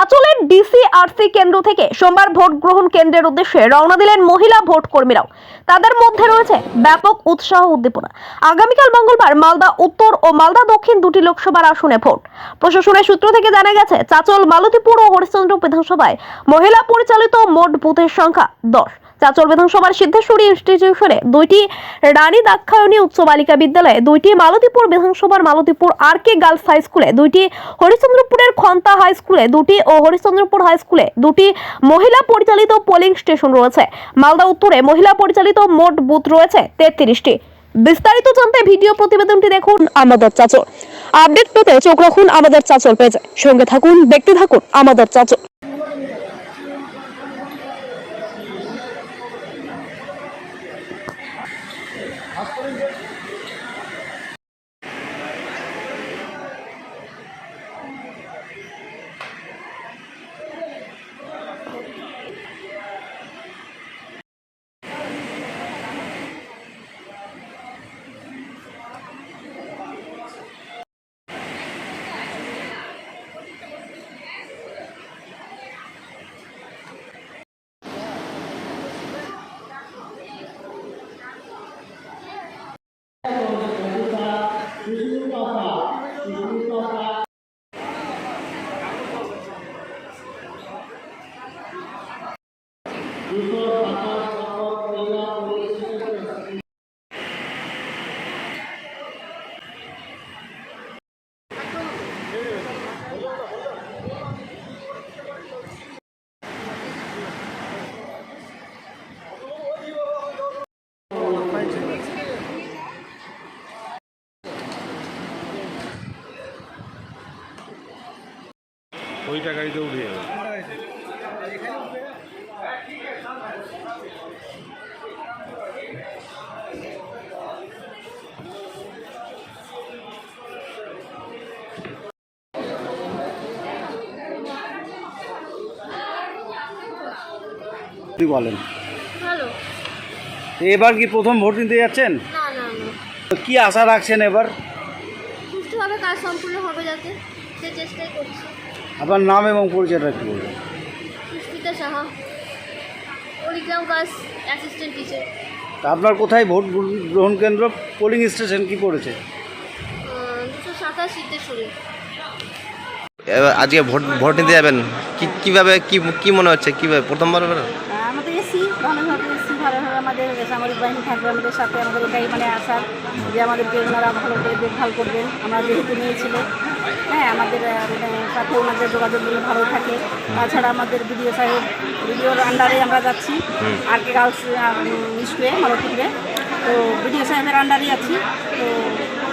চাচলের DCRC কেন্দ্র থেকে সোমবার ভোট গ্রহণ কেন্দ্রের উদ্দেশ্যে রওনা দিলেন মহিলা ভোট কর্মীরাও। তাদের মধ্যে রয়েছে ব্যাপক উৎসাহ উদ্দীপনা। আগামীকাল মঙ্গলবার মালদা উত্তর ও মালদা দক্ষিণ দুটি লোকসভার আসনে ভোট। প্রশাসনের সূত্র থেকে জানা গেছে, চাচল, মালতীপুর ও হরিশ্চন্দ্র বিধানসভায় মহিলা পরিচালিত মোট বুথের সংখ্যা দশ। চাচল বিধানসভার সিদ্ধেশ্বরী ইনস্টিটিউশনে দুইটি রানী দাক্ষায়ণী উচ্চ বালিকা বিদ্যালয়ে, দুইটি মালতীপুর বিধানসভার Malatipur R K girls high স্কুলে দুইটি হরিশ্চন্দ্রপুরের খন্তা হাই স্কুলে দুটি ও হরিশ্চন্দ্রপুর হাই স্কুলে দুটি মহিলা পরিচালিত পোলিং স্টেশন রয়েছে। মালদা উত্তরে মহিলা পরিচালিত মোট বুথ রয়েছে তেত্রিশটি। বিস্তারিত জানতে ভিডিও প্রতিবেদনটি দেখুন আমাদের চাচল আপডেট পেতে চোখ রাখুন আমাদের চাচল পেজে। সঙ্গে থাকুন, দেখতে থাকুন আমাদের চাচল அப்படிங்க Thank you. ওইটা গাড়িতে উঠে যাবে বলেন? এবার কি প্রথম ভোট নিতে যাচ্ছেন? কি আশা রাখছেন এবার? সুষ্ঠুভাবে কাজ সম্পূর্ণ হবে যাতে সে চেষ্টাই করছি। আপনার নাম এবং পরিচয়টা কি বলবেন Susmita Saha Parigram class assistant teacher তা আপনার কোথায় ভোট গ্রহণ কেন্দ্র? পোলিং স্টেশন কি পড়েছে? দুশো সাতাশ সিদ্ধেশ্বরী। এবার আজকে ভোট ভোট নিতে যাবেন। কি কীভাবে কি কি মনে হচ্ছে? কীভাবে? প্রথমবার আমাদের এসি ভালোভাবে এসি ভালোভাবে আমাদের সামরিক বাহিনী থাকবে আমাদের সাথে আমাদের এটাই মানে আশা যে আমাদেরকে ওনারা ভালো করে দেখভাল করবেন। আমরা যেহেতু নিয়েছিল। হ্যাঁ আমাদের মানে সাথে ওনাদের যোগাযোগগুলো ভালো থাকে। তাছাড়া আমাদের বিডিও সাহেব বিডিওর আন্ডারে আমরা যাচ্ছি। আর কে গার্লস স্কুলে মালতীপুরে। তো বিডিও সাহেবের আন্ডারে আছি। তো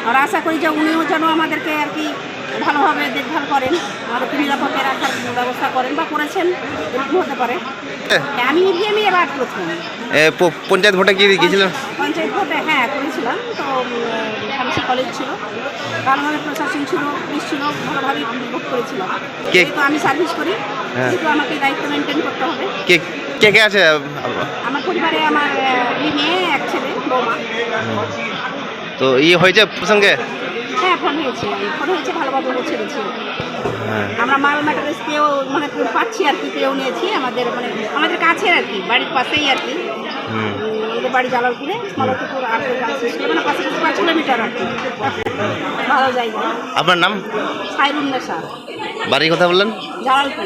আমরা আশা করি যে উনিও যেন আমাদেরকে আর কি ভালোভাবে দেখভাল করেন আমাদেরকে নিরাপদে রাখার ব্যবস্থা করেন বা করেছেন এরকম হতে পারে। আমি আমি এবার প্রথম। পঞ্চায়েত ভোটে কি গিয়েছিলেন? পঞ্চায়েত ভোটে হ্যাঁ করেছিলাম। তো ফার্মেসি কলেজ ছিল। ভালোভাবে প্রশাসন ছিল পুলিশ ছিল ভালোভাবেই ভোট করেছিলাম যেহেতু আমি সার্ভিস করি হ্যাঁ। সেহেতু আমাকে দায়িত্ব মেনটেন করতে হবে। কে কে কে আছে? আমার পরিবারে আমার মেয়ে এক ছেলে বৌমা। তো ই হয়েছে প্রসঙ্গে? হ্যাঁ ফোন হয়েছে। ফোন হয়েছে ভালোভাবে বলে ছেড়েছি হ্যাঁ। আমরা মাল ম্যাটারেস পেয়েও মানে পাচ্ছি আর কি পেয়েও নিয়েছি। আমাদের মানে আমাদের কাছে আর কি বাড়ির পাশেই আর কি। আমাদের বাড়ি জালালপুরে মালতীপুর আর মানে পাঁচ পাঁচ কিলোমিটার আর কি। ভালো জায়গা। আপনার নাম? সাইরুন্নেশা। বাড়ির কথা বললেন? জালালপুর।